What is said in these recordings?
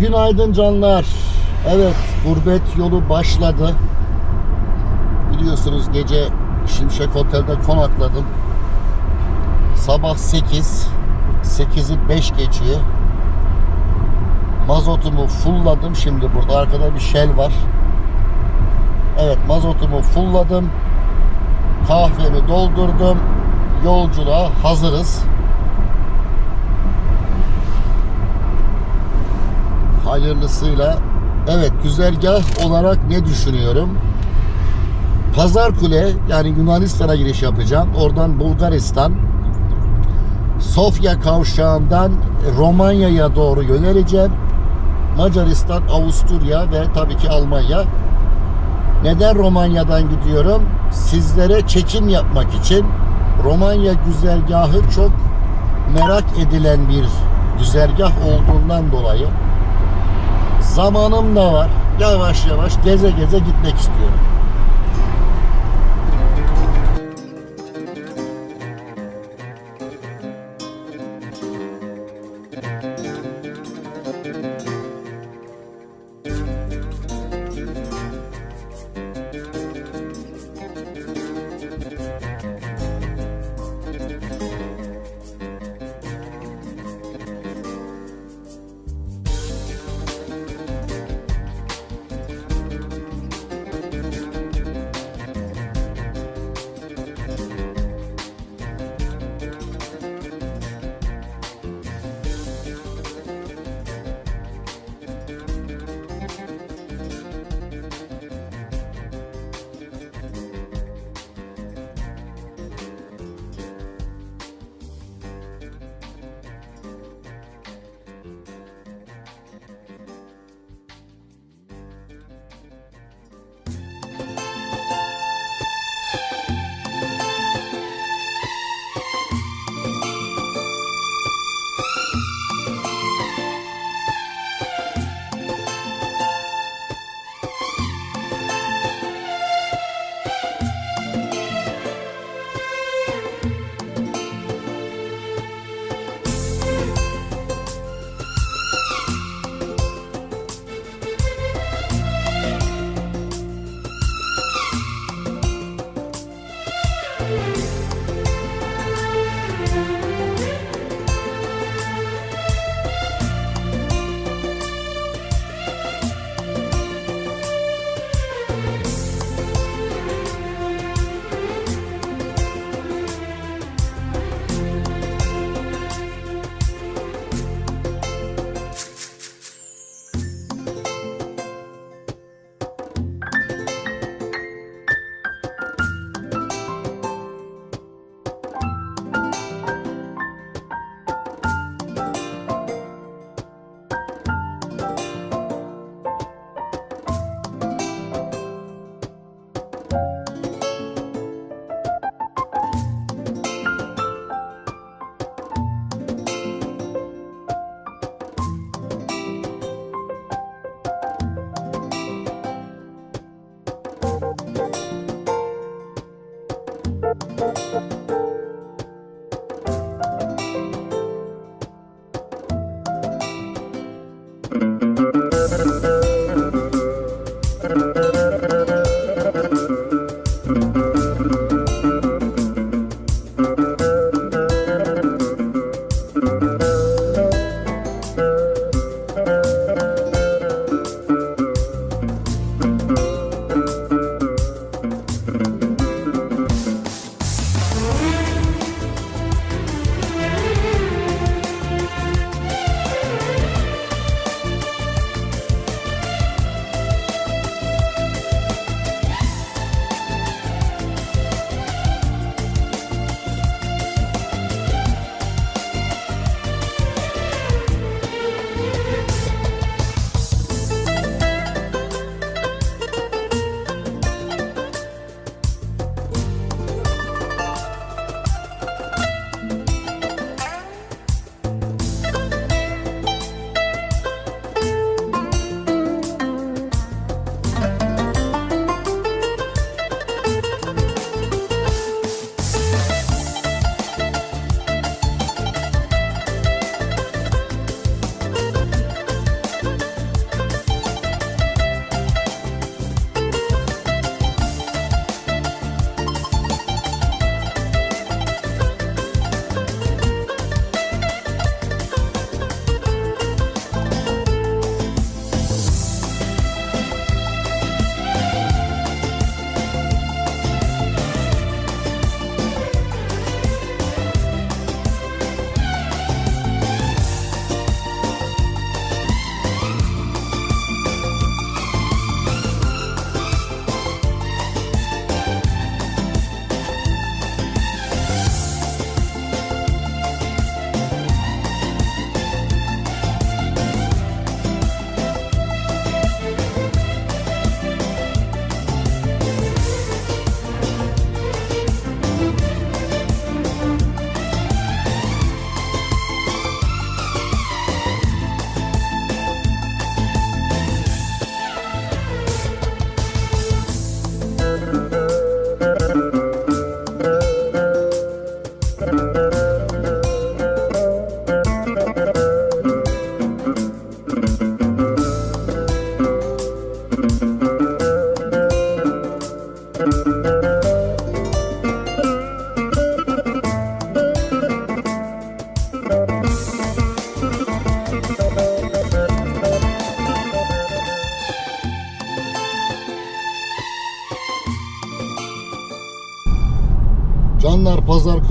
Günaydın canlar. Evet, gurbet yolu başladı. Biliyorsunuz gece Şimşek Otel'de konakladım. Sabah 8, 8'i 5 geçiyor. Mazotumu fulladım. Şimdi burada arkada bir Shell var. Evet, mazotumu fulladım. Kahvemi doldurdum. Yolculuğa hazırız. Hayırlısıyla evet güzergah olarak ne düşünüyorum? Pazar Kule yani Yunanistan'a giriş yapacağım. Oradan Bulgaristan Sofya kavşağından Romanya'ya doğru yöneleceğim. Macaristan, Avusturya ve tabii ki Almanya. Neden Romanya'dan gidiyorum? Sizlere çekim yapmak için. Romanya güzergahı çok merak edilen bir güzergah olduğundan dolayı zamanım da var. Yavaş yavaş geze geze gitmek istiyorum.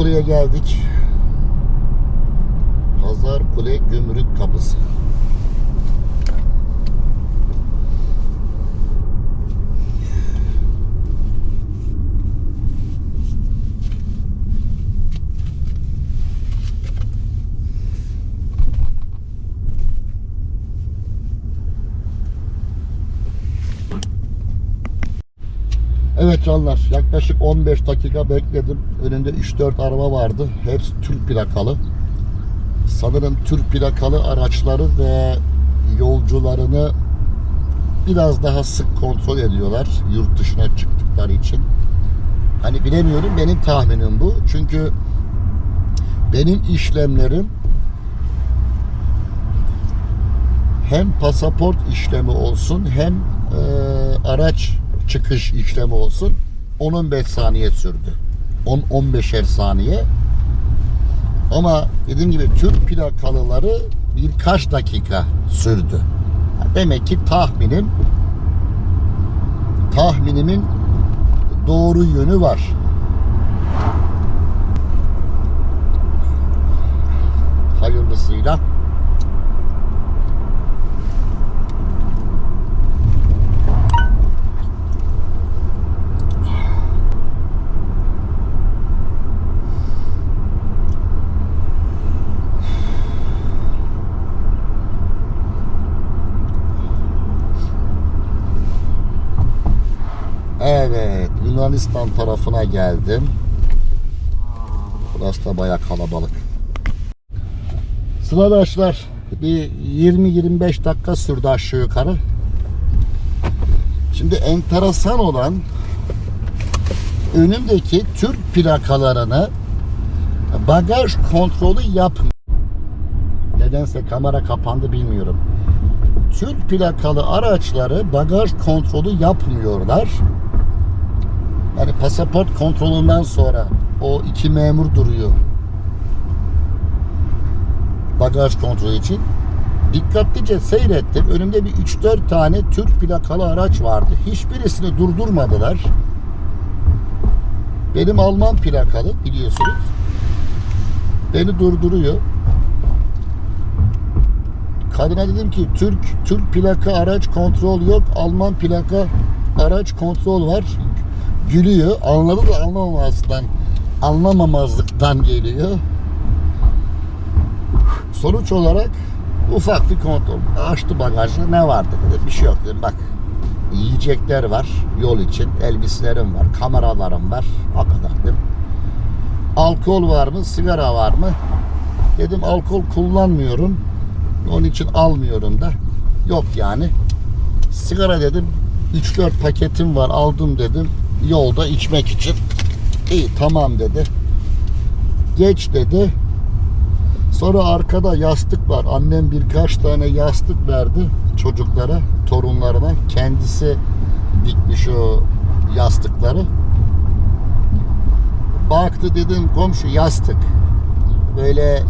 Kule'ye geldik. Pazar Kule Gümrük Kapısı. Evet canlar yaklaşık 15 dakika bekledim. Önümde 3-4 araba vardı. Hepsi Türk plakalı. Sanırım Türk plakalı araçları ve yolcularını biraz daha sık kontrol ediyorlar yurt dışına çıktıkları için. Hani bilemiyorum benim tahminim bu. Çünkü benim işlemlerim hem pasaport işlemi olsun hem e, araç çıkış işlemi olsun 10-15 saniye sürdü. 10-15'er saniye. Ama dediğim gibi Türk plakalıları birkaç dakika sürdü. Demek ki tahminim tahminimin doğru yönü var. Hayırlısıyla. Evet, Yunanistan tarafına geldim. Burası da bayağı kalabalık. Sıradaşlar bir 20-25 dakika sürdü aşağı yukarı. Şimdi enteresan olan önümdeki Türk plakalarını bagaj kontrolü yapmıyor. Nedense kamera kapandı bilmiyorum. Türk plakalı araçları bagaj kontrolü yapmıyorlar. Yani pasaport kontrolünden sonra o iki memur duruyor. Bagaj kontrolü için. Dikkatlice seyrettim. Önümde bir 3-4 tane Türk plakalı araç vardı. Hiçbirisini durdurmadılar. Benim Alman plakalı biliyorsunuz. Beni durduruyor. Kadına dedim ki Türk Türk plaka araç kontrol yok. Alman plaka araç kontrol var. Gülüyor. Anladı da anlamamazlıktan anlamamazlıktan geliyor. Sonuç olarak ufak bir kontrol. Açtı bagajı. Ne vardı dedim. Bir şey yok dedim. Bak yiyecekler var yol için. Elbiselerim var. Kameralarım var. O kadar dedim. Alkol var mı? Sigara var mı? Dedim alkol kullanmıyorum. Onun için almıyorum da. Yok yani. Sigara dedim 3-4 paketim var aldım dedim. Yolda içmek için. İyi tamam dedi. Geç dedi. Sonra arkada yastık var. Annem birkaç tane yastık verdi çocuklara, torunlarına. Kendisi dikmiş o yastıkları. Baktı dedim komşu yastık. Böyle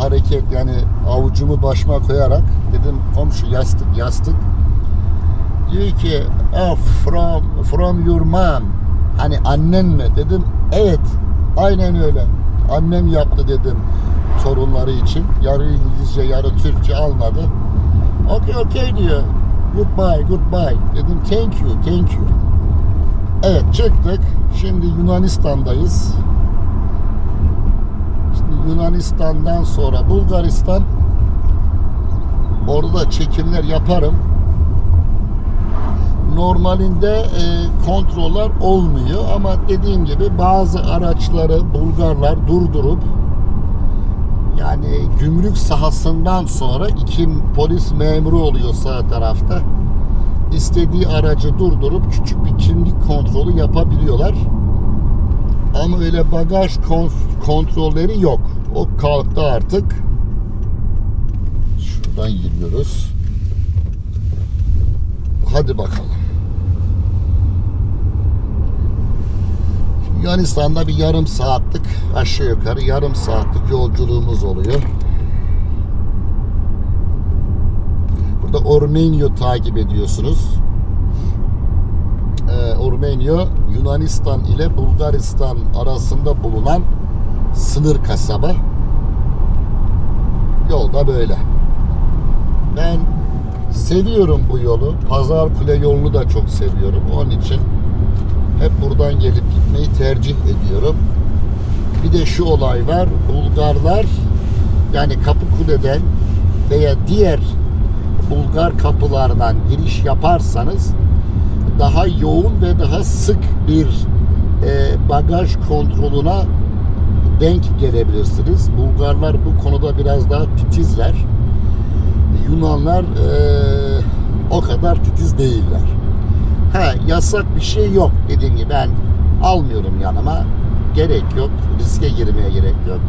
hareket yani avucumu başıma koyarak dedim komşu yastık yastık. Diyor ki oh, from from your mom. Hani annen mi? Dedim evet aynen öyle. Annem yaptı dedim torunları için. Yarı İngilizce yarı Türkçe almadı. Okey okey diyor. Goodbye goodbye. Dedim thank you thank you. Evet çıktık. Şimdi Yunanistan'dayız. Şimdi Yunanistan'dan sonra Bulgaristan orada da çekimler yaparım. Normalinde e, kontroller olmuyor ama dediğim gibi bazı araçları Bulgarlar durdurup yani gümrük sahasından sonra iki polis memuru oluyor sağ tarafta. İstediği aracı durdurup küçük bir kimlik kontrolü yapabiliyorlar. Ama öyle bagaj kon- kontrolleri yok. O kalktı artık. Şuradan giriyoruz. Hadi bakalım. Yunanistan'da bir yarım saatlik aşağı yukarı yarım saatlik yolculuğumuz oluyor. Burada Ormenyo takip ediyorsunuz. Ee, Ormenyo Yunanistan ile Bulgaristan arasında bulunan sınır kasaba. Yolda böyle. Ben seviyorum bu yolu. Pazar Kule yolunu da çok seviyorum. Onun için hep buradan gelip gitmeyi tercih ediyorum. Bir de şu olay var. Bulgarlar yani Kapıkule'den veya diğer Bulgar kapılardan giriş yaparsanız daha yoğun ve daha sık bir e, bagaj kontrolüne denk gelebilirsiniz. Bulgarlar bu konuda biraz daha titizler. Yunanlar e, o kadar titiz değiller. Ha yasak bir şey yok dediğim gibi ben almıyorum yanıma. Gerek yok. Riske girmeye gerek yok.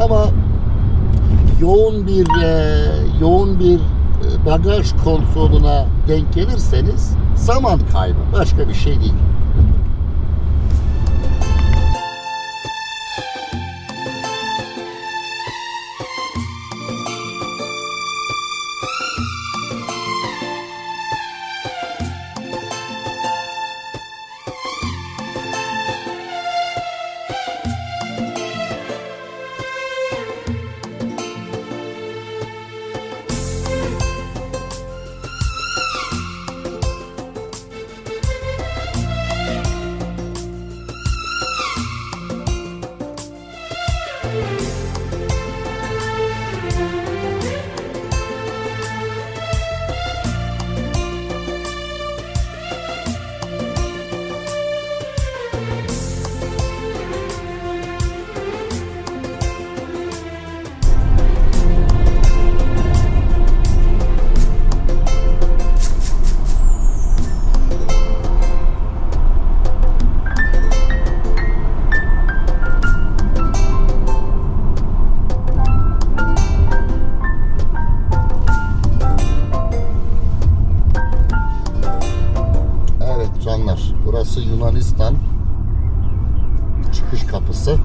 Ama yoğun bir e, yoğun bir e, bagaj kontrolüne denk gelirseniz zaman kaybı. Başka bir şey değil. Burası Yunanistan çıkış kapısı.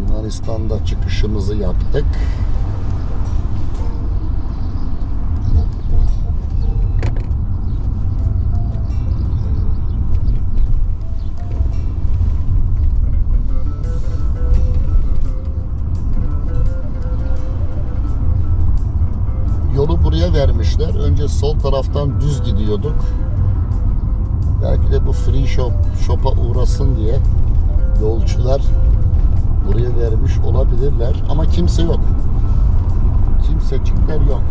Yunanistan'da çıkışımızı yaptık. Sol taraftan düz gidiyorduk. Belki de bu free shop shop'a uğrasın diye yolcular buraya vermiş olabilirler ama kimse yok. Kimsecikler yok.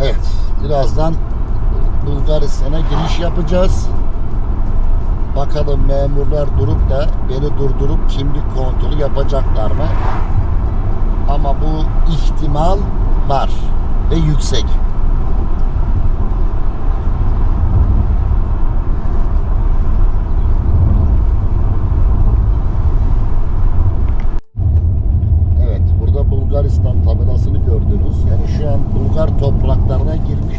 Evet, birazdan Bulgaristan'a giriş yapacağız. Bakalım memurlar durup da beni durdurup kimlik kontrolü yapacaklar mı? Ama bu ihtimal var ve yüksek. Evet, burada Bulgaristan tabelasını gördünüz. Yani şu an Bulgar topraklarına girmiş.